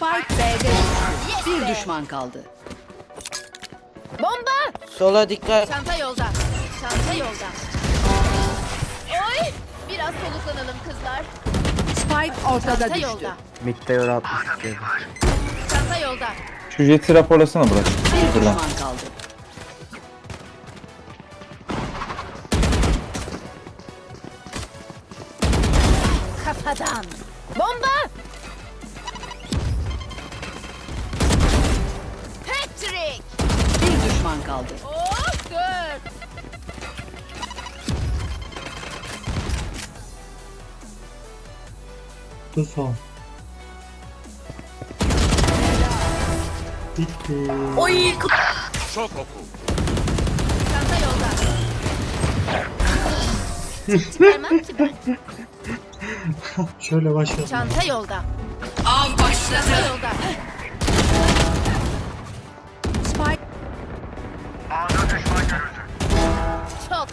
Spike B'de düştü. Bir düşman kaldı. Bomba! Sola dikkat. Çanta yolda. Çanta yolda. Oy! Biraz soluklanalım kızlar. Spike ortada Çanta düştü. yolda. Mid'de yoru atmış. Çanta yolda. Şu jeti raporlasana Burak. Bir düşman kaldı. Kafadan. Bomba! Düşman kaldı. Oh, dur. Bu son. Bitti. Çanta yolda. Çıkarmam ki ben. Şöyle başlayalım. Çanta yolda. Av başladı. Çanta yolda.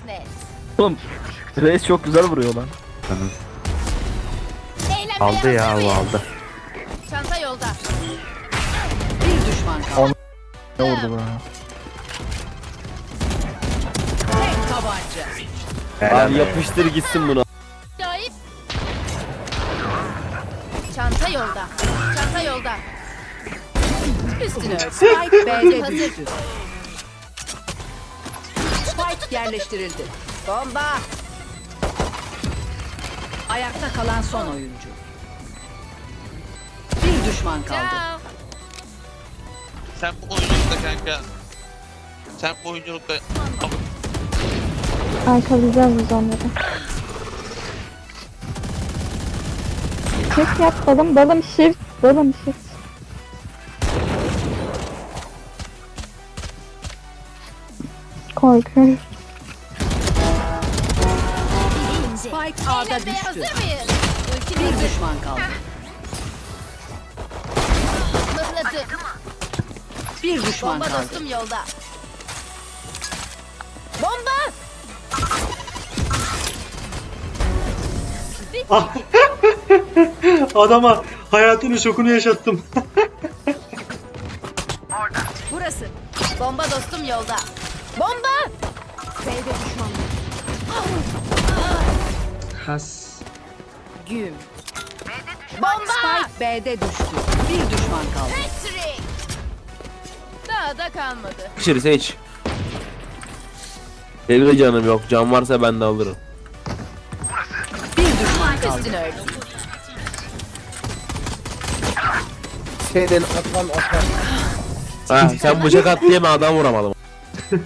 Net. Oğlum Reis çok güzel vuruyor lan. Eğlenmeye Aldı ya hazır bu aldı. Çanta yolda. bir düşman kaldı. Ne vurdu bu? Tek tabanca. Helal yapıştır gitsin bunu. Acayip. Çanta yolda. Çanta yolda. Üstüne ört. Spike B'de düştü. Yerleştirildi. Bomba. Ayakta kalan son oyuncu. Bir düşman kaldı. Ciao. Sen bu oyunculukta kanka. Sen bu oyunculukta Arkalayacağız biz onları. Shift yap dalım dalım shift dalım shift. Korkuyorum. Spike A'da düştü. Bir düşman kaldı. Bir düşman Bomba kaldı. dostum yolda. Bomba. Ah! Adama hayatının şokunu yaşattım. Burası. Bomba dostum yolda. Bomba. B'de düşman. Has. Güm. Bomba. Spike B'de düştü. Bir düşman kaldı. Patrick. Daha da kalmadı. İçeri seç. Benim de canım yok. Can varsa ben de alırım. Bir düşman kaldı. Üstünü ört. Şeyden atan atan. Ha sen bıçak at diye mi adam vuramadım. Açar.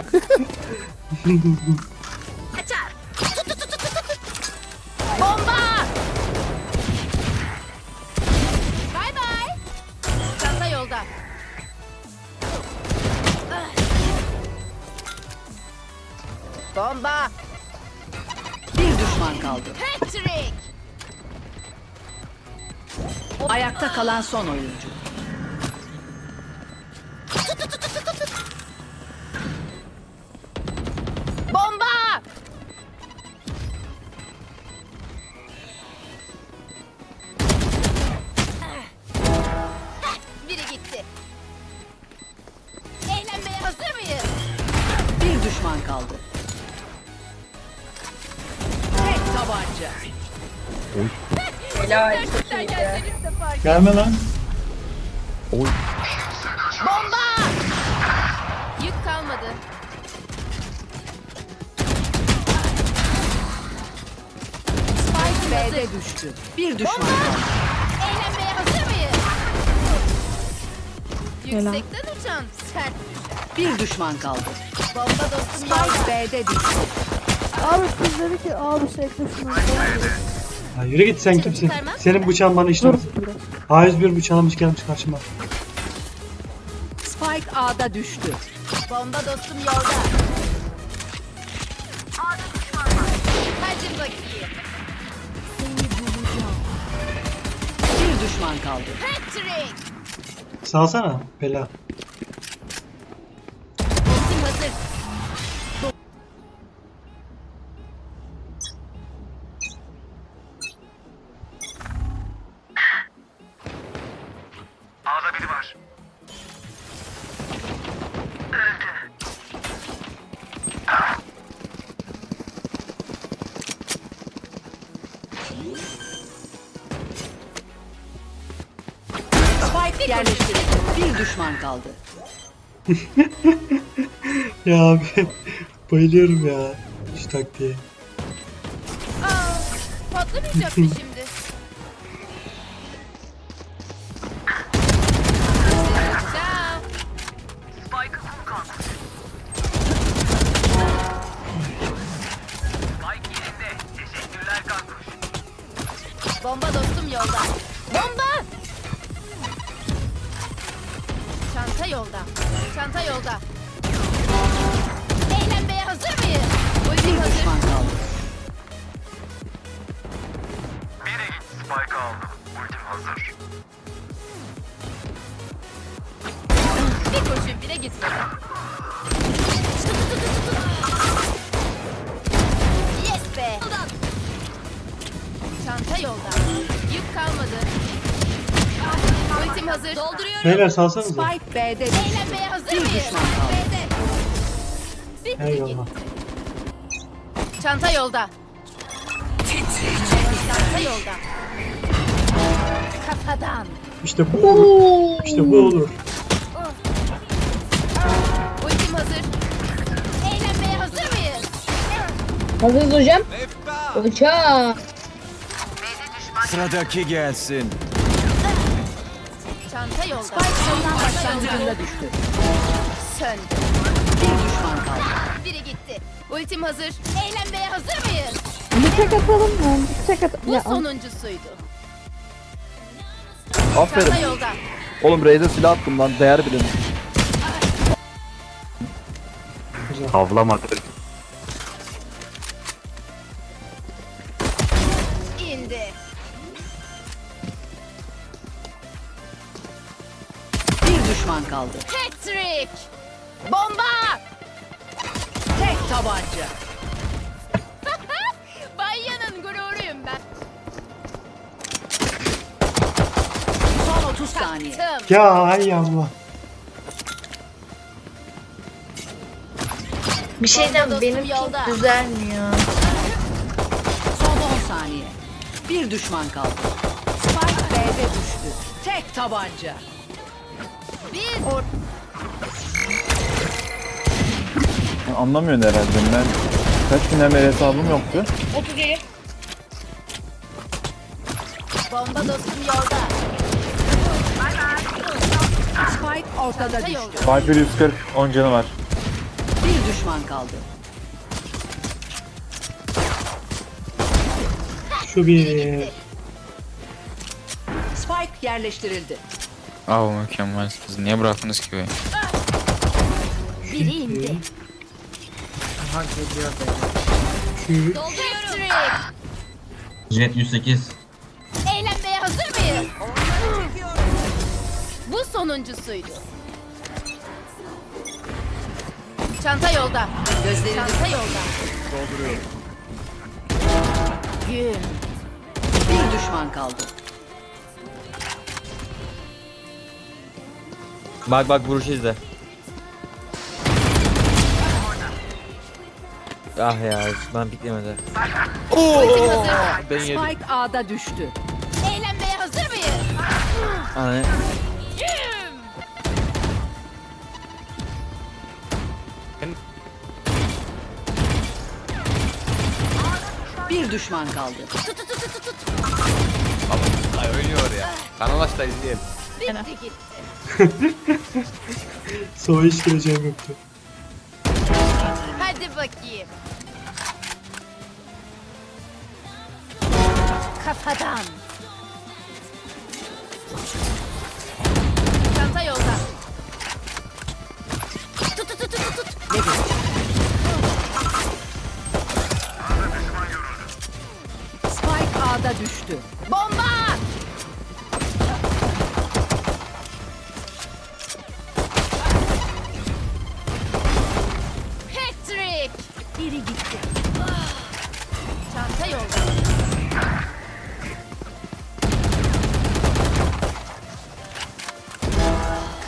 Tut, tut, tut, tut, tut. Bomba. Bay bay. Çanta yolda. Bomba. Bir düşman kaldı. Patrick. Ayakta kalan son oyuncu. Gelme lan. Bomba! Yük kalmadı. Spike B'de düştü. Bir düşman kaldı. Eğlenmeye hazır mıyız? Yüksekten uçan sert düşer. Bir düşman kaldı. Bomba dostum. Spike B'de düştü. Abi kız dedi ki abi sekte şunu. Ha, yürü git sen kimsin? Senin bıçağın bana işlemez. A101 bıçağlamış gelmiş karşıma. Spike A'da düştü. Bomba dostum yolda. Bakayım. Bir düşman kaldı. Patrick! Salsana Bela. Yerleştirildi. Bir düşman kaldı. Ya abi bayılıyorum ya şu taktiğe. Aa, patlamayacak mı şimdi? Beyler salsanıza. Spike B'de düştü. Eğlenmeye hazır mıyız? B'de. Bitti Eyvallah. gitti. Çanta yolda. Çanta yolda. Kafadan. İşte bu olur. İşte bu olur. Ultim hazır. Eğlenmeye hazır mıyız? Hazırız hocam. Uçak. Sıradaki gelsin. Çanta yolda. Spike savunan başlangıcında düştü. Söndü. Bir düşman kaldı. Biri gitti. Ultim hazır. Eğlenmeye hazır mıyız? Bıçak atalım mı? Bıçak at. Bu Ya, sonuncusuydu. Aferin. Yolda. Oğlum Raze'e silah attım lan değer bilin. İndi. Düşman kaldı. Patrick. Bomba. Tek tabanca. Bayanın gururuyum ben. Son 30 saniye. Tım. Ya ay Allah. Bir şeyden benim yolda. düzelmiyor. Son 10 saniye. Bir düşman kaldı. Spike B'de düştü. Tek tabanca. Bir Sen Anlamıyorsun herhalde ben. Kaç günden beri hesabım yoktu. bomba dostum yolda. Spike ortada düştü. Viper 140 10 canı var. Bir düşman kaldı. Şu bir. Spike yerleştirildi. Aa mükemmelsiniz. Niye bıraktınız ki beni? Biri indi. Dolduruyorum. Jet 108. Eğlenmeye hazır mıyız? Bu sonuncusuydu. Çanta yolda. Gözlerini Çanta yolda. Dolduruyorum. Gün. bir düşman kaldı. Bak bak vuruş izle. Ah ya ben piklemedi. Hazır. Ben yedim. Spike A'da düştü. Eğlenmeye hazır mıyız? Hani. Bir düşman kaldı. Tut tut tut tut tut. Ay oynuyor ya. Kanal aç da izleyelim. Bitti gitti. Soğuk hiç gireceğim yoktu. Hadi bakayım. Kafadan.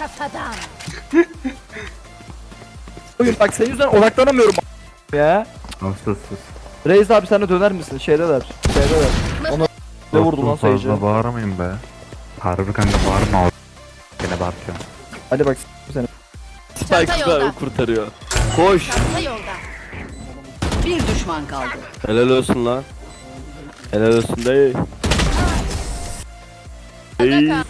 Kafadan. Oyun bak senin yüzünden odaklanamıyorum ya. Reis abi sen de döner misin? Şeydeler. Şeydeler. Mı- Ne vurdu lan sayıcı? bağırmayın be. Harbi kanka bağırma. Gene bağırtıyorum. Hadi bak seni. Çanta yolda. kurtarıyor. Koş. Çanta yolda. Bir düşman kaldı. Helal olsun lan. Helal olsun dayı. Ada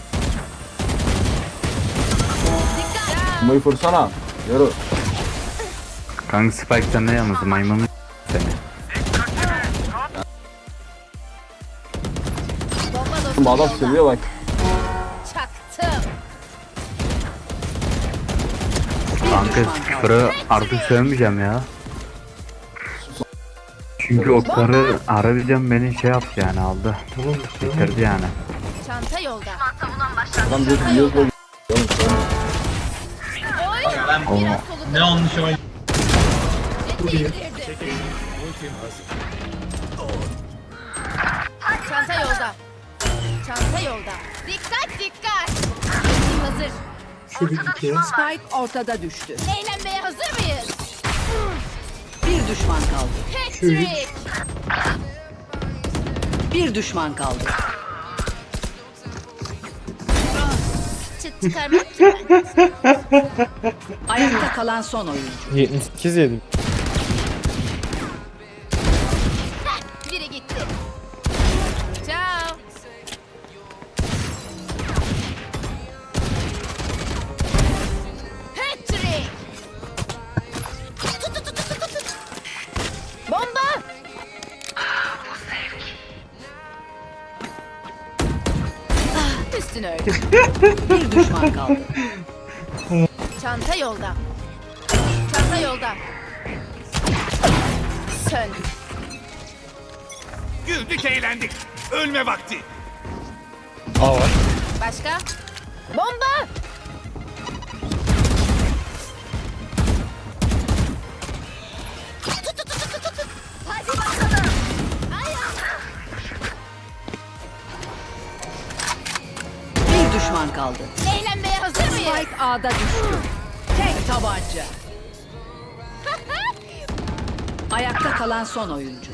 Bombayı kursana. Yürü. Kanka Spike sen ne yalnız maymunun seni. Bomba Adam seviyor bak. Çaktım. Kanka küfürü artık söylemeyeceğim ya. Çünkü okları arabayacağım beni şey yaptı yani aldı. Bitirdi yani. Çanta yolda. Adam diyor ki böyle. Oy. Biraz solunda. Ne olmuş o? Çanta yolda. Çanta yolda. Dikkat dikkat. Ultim hazır. Şu bir iki. Spike ortada düştü. Eğlenmeye hazır mıyız? Bir düşman kaldı. Patrick. Bir düşman kaldı. Çıt çıkarmak ki ben. Ayakta kalan son oyuncu. 78 yedim. Düşman kaldı. Çanta yolda. Çanta yolda. Sön. Güldük eğlendik. Ölme vakti. Başka? Bomba! Tut, tut, tut, tut, tut. Hadi bakalım. Ay, Bir düşman kaldı. A'da düştü. Tek tabanca. Ayakta kalan son oyuncu.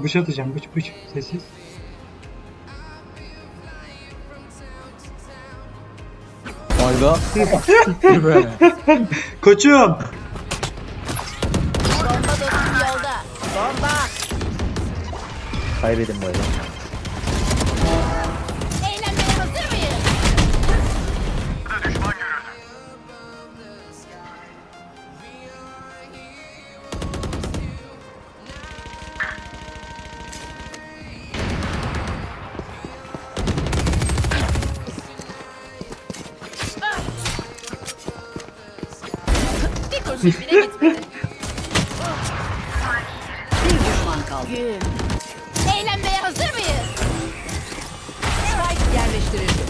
Bıç atacağım. Bıç bıç. Sessiz. Hayda. Koçum. Kaybedin böyle. Eğlenmeye Bile gitmedi. Bir düşman kaldı. Gün. Eğlenmeye hazır mıyız? Spike yerleştirildi.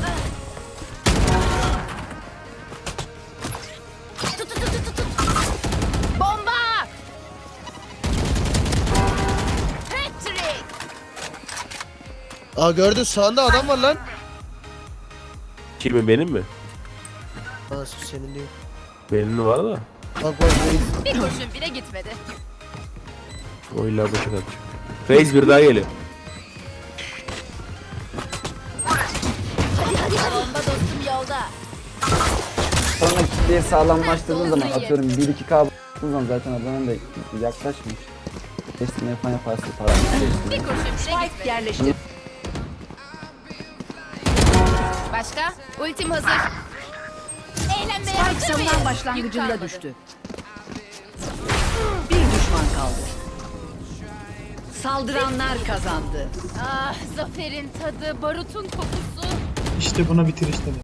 Tut tut tut tut tut. Bomba! Patrick! Aa gördün sağında adam var lan. Kimin benim mi? Aa senin değil. Benim var da. Bak bak reis. Bir kurşun bile gitmedi. O illa bıçak atacak. Reis bir daha geliyor. Hadi hadi hadi. Bomba dostum yolda. Sonra kitleyi sağlamlaştırdığın zaman atıyorum 1-2K bastığın zaman zaten adamın da yaklaşmış. Kestirmeyi falan yaparsın falan. Bir kurşun bile gitmedi. Başka? Ultim hazır. Eğlenmeye Spike hazır mıyız? savunan Yük başlangıcında kalmadı. düştü. Bir düşman kaldı. Saldıranlar kazandı. Ah zaferin tadı, barutun kokusu. İşte buna bitiriş dedim.